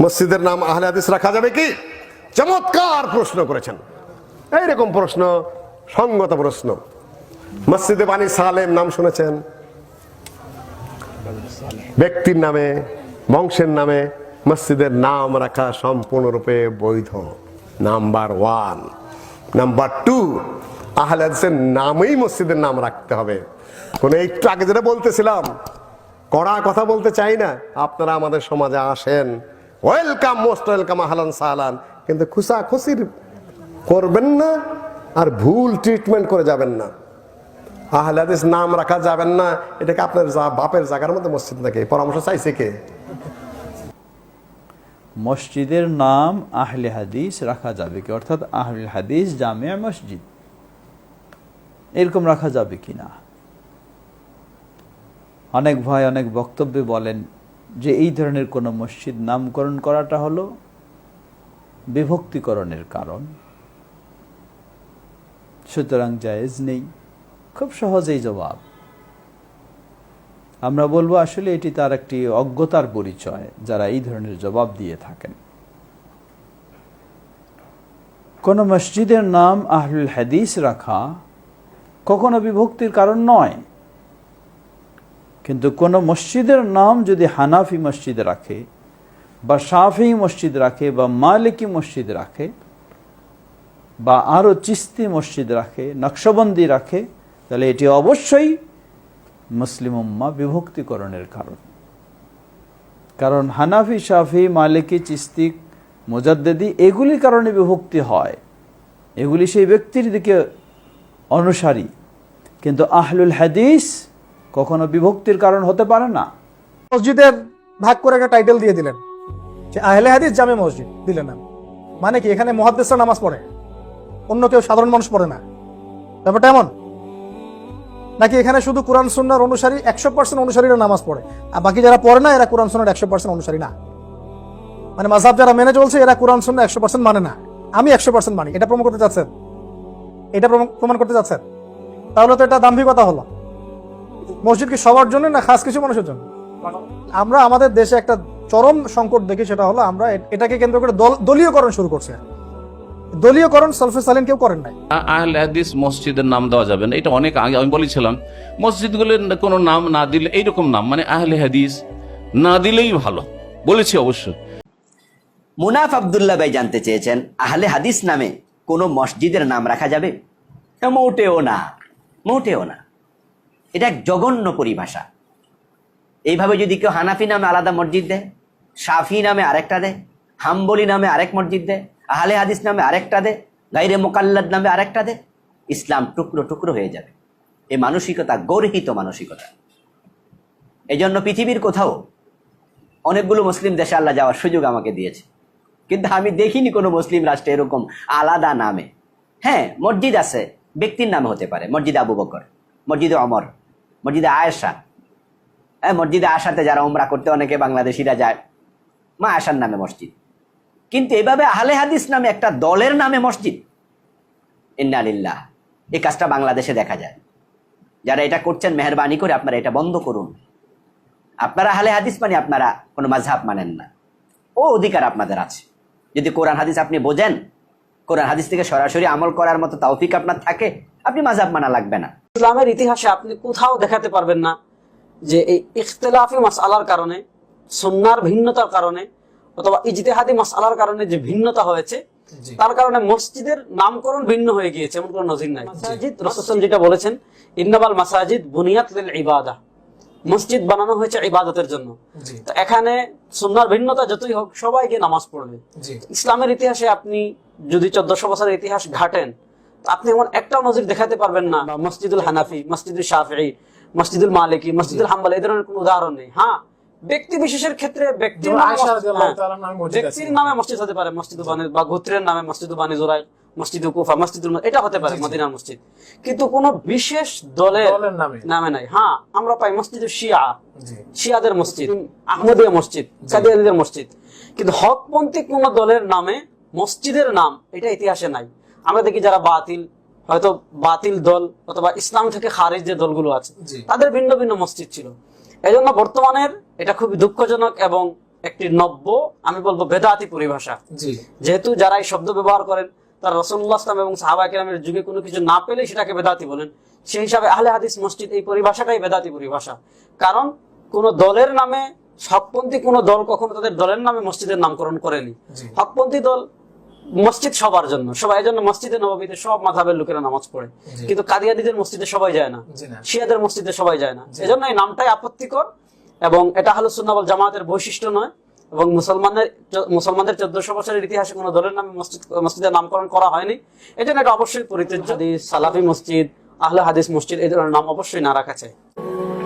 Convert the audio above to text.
মসজিদের নাম আহলে হাদিস রাখা যাবে কি? চমৎকার প্রশ্ন করেছেন। এইরকম প্রশ্ন, সঙ্গত প্রশ্ন। মসজিদে বাণী সালেম নাম শুনেছেন। ব্যক্তির নামে, বংশের নামে মসজিদের নাম রাখা সম্পূর্ণরূপে বৈধ। Number one. নাম্বার টু, আহলে হাদিসের নামেই মসজিদের নাম রাখতে হবে। কোন একটু আগে যেটা বলতেছিলাম, কড়া কথা বলতে চাই না, আপনারা আমাদের সমাজে আসেন। ওয়েলকাম মোস্ট ওয়েলকাম আহলান সাহলান কিন্তু খুশা খুশির করবেন না আর ভুল ট্রিটমেন্ট করে যাবেন না। আহলে হাদিস নাম রাখা যাবেন না। এটাকে আপনার বাপের জায়গার মধ্যে মসজিদ নাকি? পরামর্শ চাইছে কে? মসজিদের নাম আহলে হাদিস রাখা যাবে কি? অর্থাৎ আহলে হাদিস জামিয়া মসজিদ। এরকম রাখা যাবে কি না? অনেক ভাই অনেক বক্তব্যে বলেন যে এই ধরনের কোনো মসজিদ নামকরণ করাটা হলো বিভক্তিকরণের কারণ। সুতরাং জায়েজ নেই। খুব সহজেই জবাব। আমরা বলব আসলে এটি তার একটি অজ্ঞতার পরিচয়, যারা এই ধরনের জবাব দিয়ে থাকেন। কোন মসজিদের নাম আহলুল হাদিস রাখা কখনো বিভক্তির কারণ নয়। কিন্তু কোন মসজিদের নাম যদি হানাফি মসজিদ রাখে, বা সাফি মসজিদ রাখে, বা মালিকি মসজিদ রাখে, বা আরও চিস্তি মসজিদ রাখে, নকশবন্দি রাখে, তাহলে এটি অবশ্যই মুসলিম উম্মা বিভক্তিকরণের কারণ। কারণ হানাফি সাফি মালিকি, চিস্তি, মুজাদ্দেদি এগুলির কারণে বিভক্তি হয়। এগুলি সেই ব্যক্তির দিকে অনুসারী। কিন্তু আহলুল হাদিস কখনো বিভক্তির কারণ হতে পারে না। মসজিদের ভাগ করে একটা টাইটেল দিয়ে দিলেন। যে আহলে হাদিস জামে মসজিদ, দিলেন না। মানে কি, এখানে মহাদ্দেশরা নামাজ পড়ে। অন্য কেউ সাধারণ মানুষ পড়ে না। ব্যাপারটা এমন? নাকি এখানে শুধু কোরআন সুন্নার অনুসারী, একশো পার্সেন্ট অনুসারীরা নামাজ পড়ে? আর বাকি যারা পড়ে না, এরা কোরআন সুন্নার একশো পার্সেন্ট অনুসারী না। মানে মাঝহাব যারা মেনে চলছে, এরা কোরআন সুন্না একশো পার্সেন্ট মানে না। আমি একশো পার্সেন্ট মানি, এটা প্রমাণ করতে চাচ্ছেন? এটা প্রমাণ করতে চাচ্ছেন? তাহলে তো এটা দাম্ভিকতা হলো। মসজিদ কি সবার জন্য না খাস কিছু মানুষের জন্য? আমরা আমাদের দেশে একটা চরম সংকট দেখি সেটা হলো আমরা এটাকে কেন্দ্র করে দলীয়করণ শুরু করছে। দলীয়করণ সলফে সালিন কেউ করেন নাই। আহলে হাদিস মসজিদের নাম দেওয়া যাবে না। এটা অনেক আগে আমি বলেছিলাম মসজিদগুলোর কোনো নাম না দিলে এইরকম নাম মানে আহলে হাদিস না দিলেই ভালো। বলেছি অবশ্য। মুনাফ আবদুল্লাহ ভাই জানতে চেয়েছেন আহলে হাদিস নামে কোনো মসজিদের নাম রাখা যাবে? মোটেও না মোটেও না। এটা এক জঘন্য পরিভাষা। এইভাবে যদি কেউ হানাফি নামে আলাদা মসজিদ দেয় শাফি নামে আরেকটা দেয়, হাম্বলি নামে আরেক মসজিদ দেয়, আহলে হাদিস নামে আরেকটা দেয় গাইরে মোকাল্লাদ নামে আরেকটা দেয়, ইসলাম টুকরো টুকরো হয়ে যাবে। এই মানসিকতা গর্হিত মানসিকতা। এজন্য পৃথিবীর কোথাও অনেকগুলো মুসলিম দেশে আল্লাহ যাওয়ার সুযোগ আমাকে দিয়েছে। কিন্তু আমি দেখিনি কোনো মুসলিম রাষ্ট্রে এরকম আলাদা নামে। হ্যাঁ মসজিদ আছে, ব্যক্তির নামে হতে পারে, মসজিদ আবু বকর, মসজিদে অমর। মসজিদে আয়েশা। হ্যাঁ মসজিদে আশাতে যারা উমরা করতে অনেকে বাংলাদেশিরা যায়, মা আশার নামে মসজিদ। কিন্তু এভাবে আহলে হাদিস নামে একটা দলের নামে মসজিদ ইন্নালিল্লাহ এই কাজটা বাংলাদেশে দেখা যায়। যারা এটা করছেন, মেহরবানি করে আপনারা এটা বন্ধ করুন। আপনারা হালে হাদিস মানে আপনারা কোনো মাঝহাব মানেন না। ও অধিকার আপনাদের আছে। যদি কোরআন হাদিস আপনি বোঝেন, কোরআন হাদিস থেকে সরাসরি আমল করার মতো তাওফিক আপনার থাকে, আপনি মাঝহাব মানা লাগবে না। ইসলামের ইতিহাসে আপনি কোথাও দেখাতে পারবেন না যে এই ইখতলাফি মাসআলার কারণে সুন্নার ভিন্নতার কারণে অথবা ইজতেহাদি মাসআলার কারণে যে ভিন্নতা হয়েছে তার কারণে মসজিদের নামকরণ ভিন্ন হয়ে গিয়েছে এমন কোনো নজির নাই। মাসাজিদ রসুল যেটা বলেছেন ইন্নাবাল মাসাজিদ বুনিয়াত ইবাদা। মসজিদ বানানো হয়েছে ইবাদতের জন্য। তো এখানে সুন্নার ভিন্নতা যতই হোক সবাইকে নামাজ পড়বে। ইসলামের ইতিহাসে আপনি যদি চোদ্দশো বছরের ইতিহাস ঘাটেন আপনি এমন একটা নজির দেখাতে পারবেন না। মসজিদুল হানাফি মসজিদুল শাফি মসজিদুল মালিকি মসজিদুল হাম্বাল এই ধরনের কোনো উদাহরণ নেই। হ্যাঁ ব্যক্তি বিশেষের ক্ষেত্রে ব্যক্তির মসজিদ- হ্যাঁ, মসজিদ আছে। ব্যক্তির নামে মসজিদ হতে পারে। মসজিদ বানি বা গোত্রের নামে মসজিদ বানি জোরাই মসজিদ কুফা মসজিদুল মদ- এটা হতে পারে মদিনার মসজিদ। কিন্তু কোন বিশেষ দলের নামে। নাই। হ্যাঁ আমরা পাই মসজিদ শিয়া। শিয়াদের মসজিদ আহমদিয়া মসজিদ কাদিয়ানিদের মসজিদ। কিন্তু হকপন্থী কোন দলের নামে মসজিদের নাম এটা ইতিহাসে নাই। আমরা দেখি যারা বাতিল হয়তো বাতিল দল অথবা ইসলাম থেকে খারিজ যে দলগুলো আছে তাদের ভিন্ন ভিন্ন মসজিদ ছিল। এই জন্য বর্তমানের এটা খুবই দুঃখজনক এবং একটি নব্য আমি বলব বেদাতি পরিভাষা। যেহেতু যারা এই শব্দ ব্যবহার করেন তারা রসুল্লাহ ইসলাম এবং সাহাবা কেরামের যুগে কোনো কিছু না পেলে সেটাকে বেদাতি বলেন। সেই হিসাবে আহলে হাদিস মসজিদ এই পরিভাষাটাই বেদাতি পরিভাষা। কারণ কোন দলের নামে হকপন্থী কোন দল কখনো তাদের দলের নামে মসজিদের নামকরণ করেনি। হকপন্থী দল মসজিদ সবার জন্য। সবাই জন্য মসজিদে নবমীতে সব মাথাবের লোকেরা নামাজ পড়ে। কিন্তু কাদিয়াদিদের মসজিদে সবাই যায় না। শিয়াদের মসজিদে সবাই যায় না। এজন্য এই নামটাই আপত্তিকর এবং এটা হলো সুন্নাবল জামাতের বৈশিষ্ট্য নয় এবং মুসলমানের মুসলমানদের চোদ্দশো বছরের ইতিহাসে কোনো দলের নামে মসজিদ মসজিদের নামকরণ করা হয়নি। এই জন্য এটা অবশ্যই পরিত্যাজ্য। সালাফি মসজিদ আহলে হাদিস মসজিদ এই ধরনের নাম অবশ্যই না রাখা চাই।